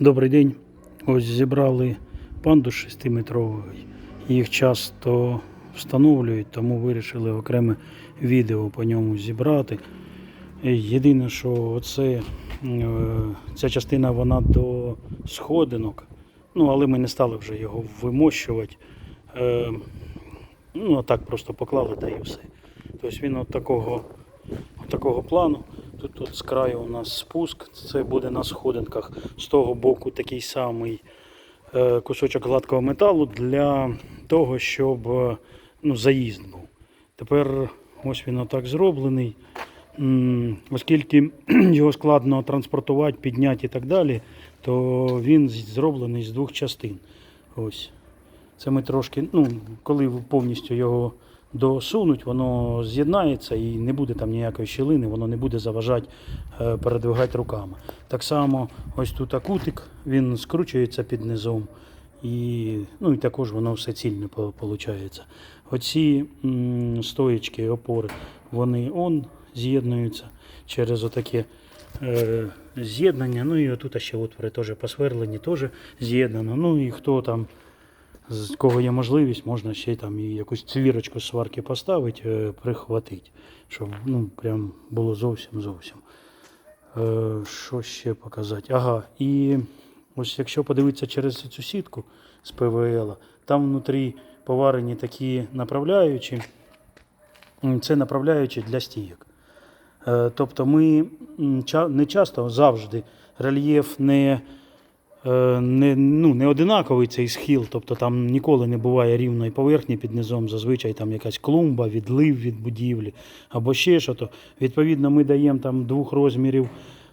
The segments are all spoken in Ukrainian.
Добрий день. Ось зібрали панду 6-метрову. Їх часто встановлюють, тому вирішили окреме відео по ньому зібрати. Єдине, що оце, е, ця частина вона до сходинок. Ну, але ми не стали вже його вимощувати. Е, Ну, а так просто поклали та і все. Тобто він от такого, от такого плану. Тут, тут з краю у нас спуск, це буде на сходинках. З того боку такий самий е, кусочок гладкого металу для того, щоб е, ну, заїзд був. Тепер ось він отак зроблений. Оскільки його складно транспортувати, підняти і так далі, то він зроблений з двох частин. Ось. Це ми трошки, ну, коли повністю його досунуть, воно з'єднається і не буде там ніякої щілини, воно не буде заважати е, передвигати руками. Так само ось тут акутик, він скручується під низом. І, ну, і також воно все цільне виходить. Оці м, опори, вони он з'єднуються через отаке е, з'єднання. Ну і отут ще отвори теж посверлені, теж з'єднано. Ну і хто там з кого є можливість, можна ще там і якусь цвірочку з сварки поставити, е, прихватити, щоб ну, прям було зовсім зовсім. Е, Що ще показати? Ага, і ось якщо подивитися через цю сітку з ПВЛ, там внутрі поварені такі направляючі, це направляючі для стійок. Е, Тобто ми не часто, завжди рельєф не, не, ну, не одинаковий цей схил, тобто там ніколи не буває рівної поверхні під низом, зазвичай там якась клумба, відлив від будівлі або ще що то. Відповідно, ми даємо там двох розмірів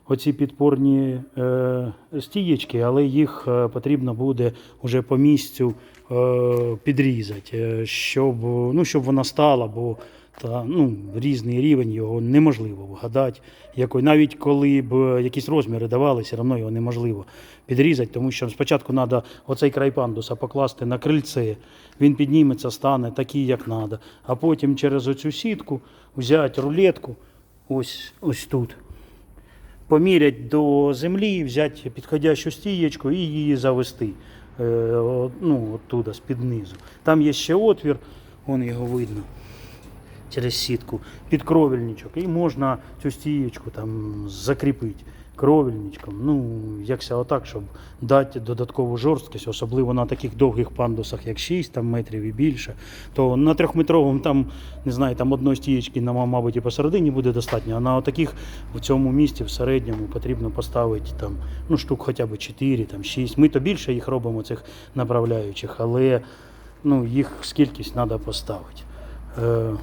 оці підпорні е, стієчки, але їх е, потрібно буде вже по місцю е, підрізати, е, щоб, ну, щоб вона стала, бо та, ну, різний рівень його неможливо вгадати. Якої, навіть коли б якісь розміри давали, все одно його неможливо підрізати, тому що спочатку треба оцей край пандуса покласти на крильце, він підніметься, стане такий, як треба. А потім через оцю сітку взяти рулетку ось, ось тут помірять до землі, взяти підходящу стієчку і її завести е, ну, оттуда, з-під низу. Там є ще отвір, вон його видно через сітку, під кровельничок. І можна цю стієчку там закріпити кровельничком. Ну, якся отак, щоб дати додаткову жорсткість, особливо на таких довгих пандусах, як 6 там, метрів і більше, то на трьохметровому там, не знаю, там одної стієчки, мабуть, і посередині буде достатньо, а на таких в цьому місті в середньому потрібно поставити там, ну, штук хоча б 4, там, 6. Ми то більше їх робимо, цих направляючих, але ну, їх скількись треба поставити. Е,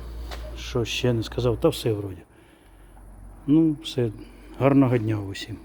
що ще не сказав? Та все вроді. Ну, все. Гарного дня усім.